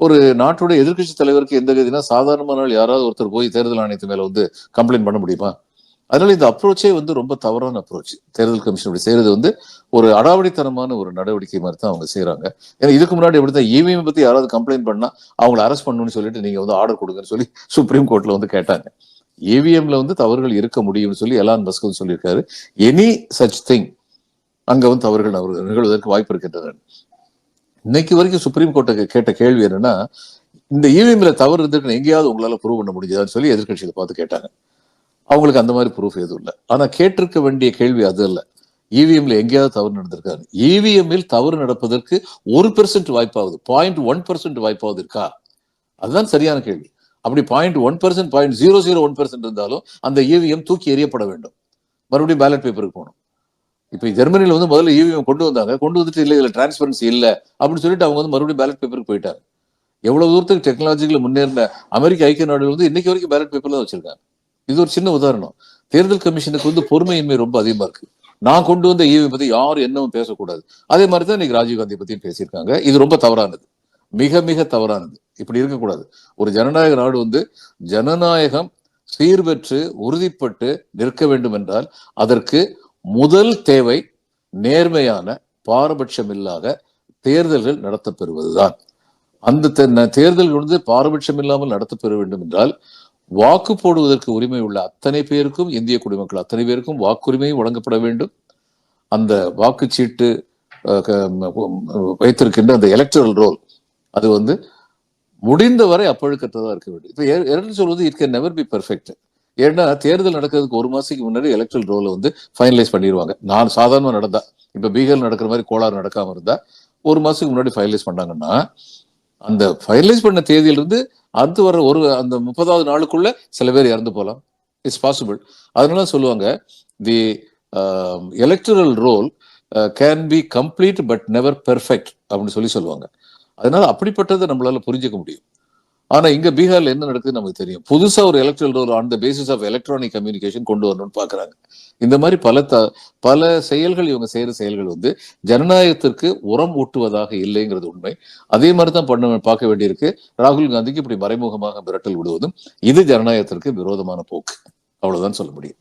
ஒரு நாட்டுடைய எதிர்க்கட்சி தலைவருக்கு எந்த கதினா சாதாரணமான யாராவது ஒருத்தர் போய் தேர்தல் ஆணையத்து மேல வந்து கம்ப்ளைண்ட் பண்ண முடியுமா? அதனால இந்த அப்ரோச்சே வந்து ரொம்ப தவறான அப்ரோச் தேர்தல் கமிஷன் செய்யறது வந்து ஒரு அடாவடித்தனமான ஒரு நடவடிக்கை மாதிரி தான் அவங்க செய்யறாங்க ஏன்னா இதுக்கு முன்னாடி எப்படித்தான் இவிஎம் பத்தி யாராவது கம்ப்ளைண்ட் பண்ணா அவங்களை அரெஸ்ட் பண்ணணும்னு சொல்லிட்டு நீங்க வந்து ஆர்டர் கொடுங்கன்னு சொல்லி சுப்ரீம் கோர்ட்ல வந்து கேட்டாங்க. இவிஎம்ல வந்து தவறுகள் இருக்க முடியும்னு சொல்லி எலான் மஸ்க் வந்து சொல்லியிருக்காரு. எனி சச் திங் அங்க வந்து தவறுகள் அவர் நிகழ்வதற்கு வாய்ப்பு இருக்கின்றன. இன்னைக்கு வரைக்கும் சுப்ரீம் கோர்ட்டை கேட்ட கேள்வி என்னன்னா இந்த இவிஎம்ல தவறு இருந்துட்டு எங்கேயாவது உங்களால ப்ரூவ் பண்ண முடிஞ்சதான்னு சொல்லி எதிர்கட்சிகளை பார்த்து கேட்டாங்க. அவங்களுக்கு அந்த மாதிரி ப்ரூஃப் எதுவும் இல்லை. ஆனா கேட்டிருக்க வேண்டிய கேள்வி அது இல்ல. இவிஎம்ல எங்கேயாவது தவறு நடந்திருக்காரு இவிஎம்மில் தவறு நடப்பதற்கு ஒரு பெர்சன்ட் வாய்ப்பாகுது பாயிண்ட் ஒன் பெர்சன்ட் வாய்ப்பாவது இருக்கா? அதுதான் சரியான கேள்வி. அப்படி point one percent point zero zero one percent இருந்தாலும் அந்த இவிஎம் தூக்கி எறியப்பட வேண்டும். மறுபடியும் பேலட் பேப்பருக்கு போகணும். இப்போ ஜெர்மனியில் வந்து முதல்ல இவிஎம் கொண்டு வந்தாங்க. கொண்டு வந்துட்டு இல்லை இதில் டிரான்ஸ்பரன்சி இல்லை அப்படின்னு சொல்லிட்டு அவங்க வந்து மறுபடியும் பேலட் பேப்பருக்கு போயிட்டாங்க. எவ்வளவு தூரத்துக்கு டெக்னாலஜிகளை முன்னேறின அமெரிக்க ஐக்கிய நாடுகள் வந்து இன்னைக்கு வரைக்கும் பேலட் பேப்பர்ல தான் வச்சிருக்காங்க. இது ஒரு சின்ன உதாரணம். தேர்தல் கமிஷனுக்கு வந்து பொறுமையின்மை ரொம்ப அதிகமா இருக்கு. நான் கொண்டு வந்த ஈவி பத்தி யாரும் என்னவும் பேசக்கூடாது. அதே மாதிரி தான் இன்னைக்கு ராஜீவ்காந்தி பத்தியும் பேசியிருக்காங்க. இது ரொம்ப தவறானது. மிக மிக தவறானது. இப்படி இருக்கக்கூடாது. ஒரு ஜனநாயக நாடு வந்து ஜனநாயகம் சீர்பெற்று உறுதிப்பட்டு நிற்க வேண்டும் என்றால் அதற்கு முதல் தேவை நேர்மையான பாரபட்சம் இல்லாத தேர்தல்கள் நடத்தப்பெறுவதுதான். அந்த தே- தேர்தல்கள் வந்து பாரபட்சம் இல்லாமல் நடத்தப்பெற வேண்டும் என்றால் வாக்கு போடுவதற்கு உரிமை உள்ள அத்தனை பேருக்கும் இந்திய குடிமக்கள் அத்தனை பேருக்கும் வாக்குரிமையும் வழங்கப்பட வேண்டும். அந்த வாக்குச்சீட்டு க- வைத்திருக்கின்ற அந்த எலக்டரல் ரோல் அது வந்து முடிந்தவரை அப்பழுக்கற்றதா இருக்க வேண்டும். இப்போ எ- சொல்வது it can never be perfect ஏன்னா தேர்தல் நடக்கிறதுக்கு ஒரு மாசத்துக்கு முன்னாடி எலக்ட்ரல் ரோலை வந்து ஃபைனலைஸ் பண்ணிடுவாங்க நான் சாதாரணமாக நடந்தா. இப்போ பீகார் நடக்கிற மாதிரி கோளாறு நடக்காமல் இருந்தா ஒரு மாசத்துக்கு முன்னாடி ஃபைனலைஸ் பண்ணாங்கன்னா அந்த ஃபைனலைஸ் பண்ண தேதியிலிருந்து அடுத்து வர ஒரு அந்த முப்பதாவது நாளுக்குள்ள சில பேர் இறந்து போகலாம் இட்ஸ் பாசிபிள் அதனால சொல்லுவாங்க the electoral roll can be complete but never perfect அப்படின்னு சொல்லி சொல்லுவாங்க. அதனால அப்படிப்பட்டதை நம்மளால புரிஞ்சுக்க முடியும். ஆனா இங்க பீகார்ல என்ன நடக்குது நமக்கு தெரியும். புதுசா ஒரு electoral roll on the basis of electronic communication கொண்டு வரணும்னு பாக்குறாங்க. இந்த மாதிரி பல த பல செயல்கள் இவங்க செய்யற செயல்கள் வந்து ஜனநாயகத்திற்கு உரம் ஊட்டுவதாக இல்லைங்கிறது உண்மை. அதே மாதிரி தான் பண்ண பார்க்க வேண்டியிருக்கு. ராகுல் காந்திக்கு இப்படி மறைமுகமாக மிரட்டல் விடுவதும் இது ஜனநாயகத்திற்கு விரோதமான போக்கு. அவ்வளவுதான் சொல்ல முடியும்.